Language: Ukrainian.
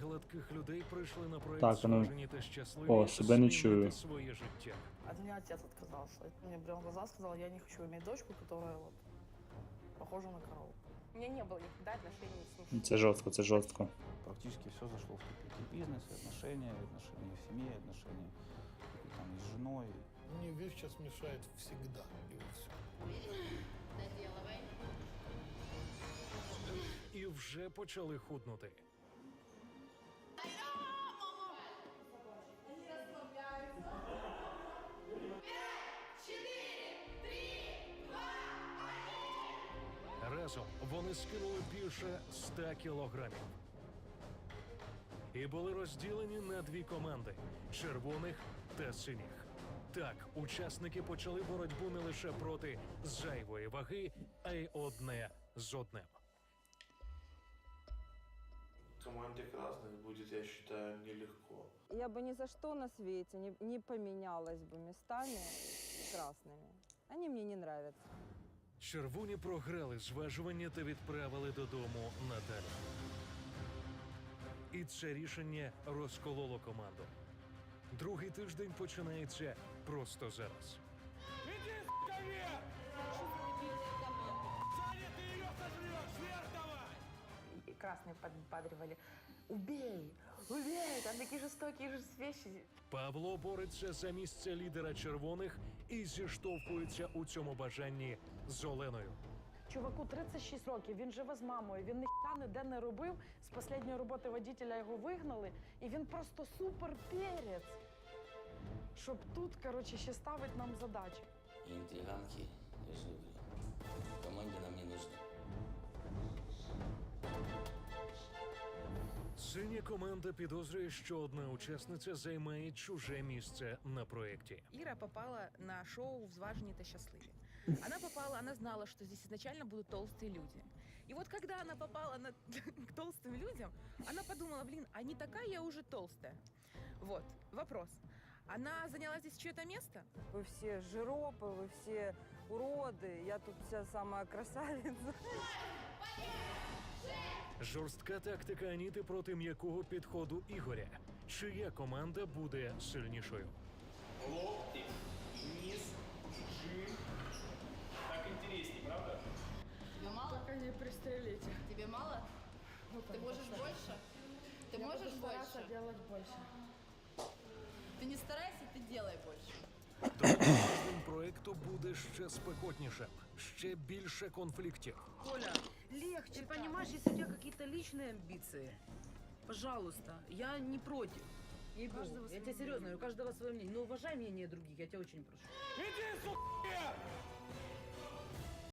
гладких людей прийшли на проект Так, ну. «Зважені та щасливі» О, себе не чую. своє життя. От меня отец отказался. Мне прям в глаза сказал, я не хочу иметь дочку, которая вот похожа на корову. У меня не было никогда отношений с мужчиной. Це жорстко, це жорстко. Практически все зашло в тупик. И бизнес, и отношения, и отношения в семье, отношения и там, с женой. Мне вещь сейчас мешает всегда и во всем. І вже почали худнути. Разом вони скинули більше 100 кілограмів. І були розділені на дві команди червоних та синіх. Так, учасники почали боротьбу не лише проти зайвої ваги, а й одне з одним. команде красных будет, я считаю, нелегко. Я бы ни за что на свете не, не поменялась бы местами с красными. Они мне не нравятся. Червоні програли зважування та відправили додому Наталю. І це рішення розкололо команду. Другий тиждень починається просто зараз. И красные подбадривали. Убей! Убей! Там такие жестокие же вещи. Павло бореться за місце лідера червоних і зіштовхується у цьому бажанні з Оленою. Чуваку 36 років, він живе з мамою, він ніхто ніде не робив. З останньої роботи водителя його вигнали, і він просто супер перець. Щоб тут, коротше, ще ставить нам задачі. Интриганки, в команде нам не нужны. Синя команда підозрює, що одна учасниця займає чуже місце на проєкті. Ира попала на шоу «Взважені та счастливы». Она попала, она знала, что здесь изначально будут толстые люди. И вот когда она попала на, к толстым людям, она подумала, блин, а не такая я уже толстая. Вот, вопрос. Она заняла здесь чье-то место? Вы все жиропы, вы все уроды. Я тут вся самая красавица. Жорстка тактика Аніти проти м'якого підходу Ігоря. Чия команда буде сильнішою? Локти, Ты можешь больше? делать больше. Ты не старайся, ты делай больше. Другий тиждень проекту буде ще спекотнішим, ще більше конфліктів. Коля, легче. Ты понимаешь, если у тебя какие-то личные амбиции, пожалуйста, я не против. Я тебе серьезно говорю, у каждого свое мнение. Но уважай мнение других, я тебя очень прошу. Иди, сука!